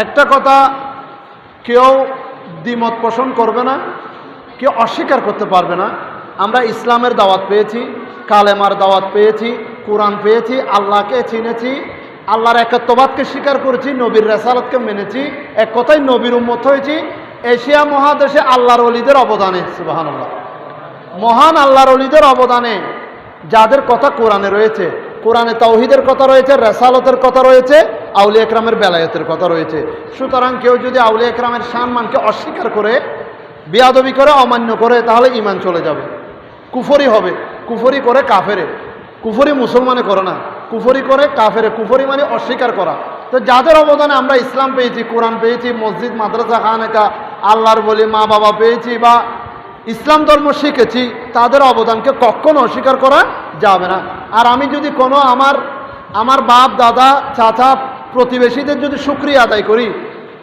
একটা কথা কেউ দ্বিমত পোষণ করবে না, কেউ অস্বীকার করতে পারবে না। আমরা ইসলামের দাওয়াত পেয়েছি, কালেমার দাওয়াত পেয়েছি, কোরআন পেয়েছি, আল্লাহকে চিনেছি, আল্লাহর একাত্মবাদকে স্বীকার করেছি, নবীর রেসালতকে মেনেছি, এক কথায় নবীর উম্মত হয়েছি। এশিয়া মহাদেশে আল্লাহর অলিদের অবদানে সুবাহান আল্লাহ মহান আল্লাহর অলিদের অবদানে যাদের কথা কোরআনে রয়েছে, কোরআনে তাওহিদের কথা রয়েছে, রেসালতের কথা রয়েছে আউলি একরামের বেলায়তের কথা রয়েছে। সুতরাং কেউ যদি আউলি একরামের সম্মানকে অস্বীকার করে, বিয়াদবি করে, অমান্য করে, তাহলে ইমান চলে যাবে। কুফরি হবে। কুফরি করে কাফেরে। কুফরি মুসলমানে করে না। কুফরি করে কাফেরে। কুফরি মানে অস্বীকার করা। তো যাদের অবদানে আমরা ইসলাম পেয়েছি, কোরআন পেয়েছি, মসজিদ, মাদ্রাসা, খানেকা, আল্লাহর বলি, মা বাবা পেয়েছি বা ইসলাম ধর্ম শিখেছি, তাদের অবদানকে কখনো অস্বীকার করা যাবে না। আর আমি যদি কোনো আমার আমার বাপ, দাদা, চাচা প্রতিবেশীদের যদি সুক্রিয়া আদায় করি,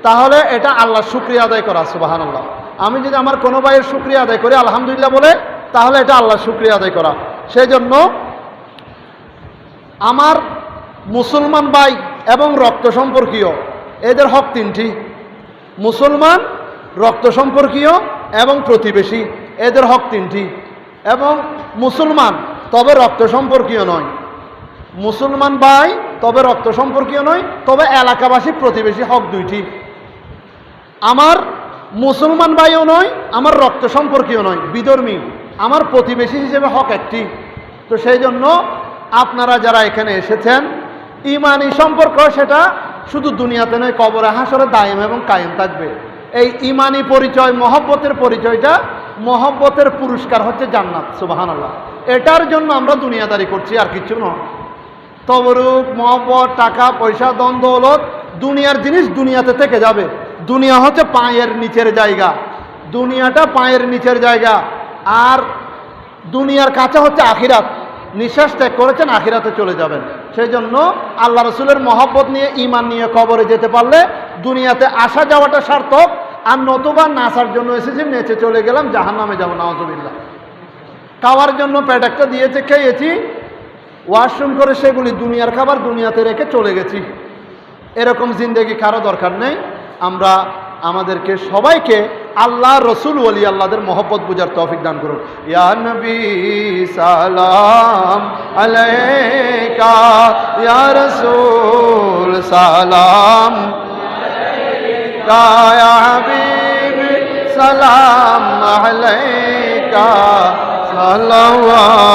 তাহলে এটা আল্লাহ শুক্রিয়া আদায় করা সুবাহান আল্লাহ আমি যদি আমার কোনো ভাইয়ের শুক্রিয়া আদায় করি, আলহামদুলিল্লাহ বলে, তাহলে এটা আল্লাহ শুক্রিয়া আদায় করা। সেই জন্য আমার মুসলমান ভাই এবং রক্ত সম্পর্কীয়, এদের হক তিনটি। মুসলমান, রক্ত সম্পর্কীয় এবং প্রতিবেশী, এদের হক তিনটি। এবং মুসলমান, তবে রক্ত সম্পর্কীয় নয়। মুসলমান ভাই তবে রক্ত সম্পর্কীয় নয়, তবে এলাকাবাসী, প্রতিবেশী, হক দুইটি। আমার মুসলমান ভাইও নয়, আমার রক্ত সম্পর্কীয় নয়, বিধর্মী। আমার প্রতিবেশী হিসেবে হক একটি। তো সেই জন্য আপনারা যারা এখানে এসেছেন, ইমানি সম্পর্ক সেটা শুধু দুনিয়াতে নয়, কবরে হাসরে দায়েম এবং কায়েম থাকবে। এই ইমানি পরিচয়, মহব্বতের পরিচয়টা মহব্বতের পুরস্কার হচ্ছে জান্নাত সুবাহান আল্লাহ এটার জন্য আমরা দুনিয়াদারি করছি, আর কিছু নয়। তবরুক মহব্বত, টাকা, পয়সা, দ্বন্দ্ব, দৌলত, দুনিয়ার জিনিস দুনিয়াতে থেকে যাবে। দুনিয়া হচ্ছে পায়ের নিচের জায়গা। দুনিয়াটা পায়ের নিচের জায়গা। আর দুনিয়ার কাছে হচ্ছে আখিরাত। নিঃশ্বাস ত্যাগ করেছেন, আখিরাতে চলে যাবেন। সেই জন্য আল্লাহ রসুলের মহব্বত নিয়ে ইমান নিয়ে কবরে যেতে পারলে দুনিয়াতে আসা যাওয়াটা সার্থক। আর নতুবা নাসার জন্য এসেছি, নেচে চলে গেলাম জাহান নামে যাব নওয়াজবিল্লা খাওয়ার জন্য প্যাট একটা দিয়েছে, খেয়েছি। ওয়াশরুম করে সেগুলি দুনিয়ার খাবার দুনিয়াতে রেখে চলে গেছি। এরকম জিন্দেগি কারও দরকার নেই। আমরা আমাদেরকে সবাইকে আল্লাহ রসুল, ওলি আল্লাহদের মহব্বত বুঝার তৌফিক দান করুন। ইয়া নবী সালাম আলাইকা, ইয়া রসুল সালাম সালাম আলাইকা, সালাওয়াতুল্লাহ।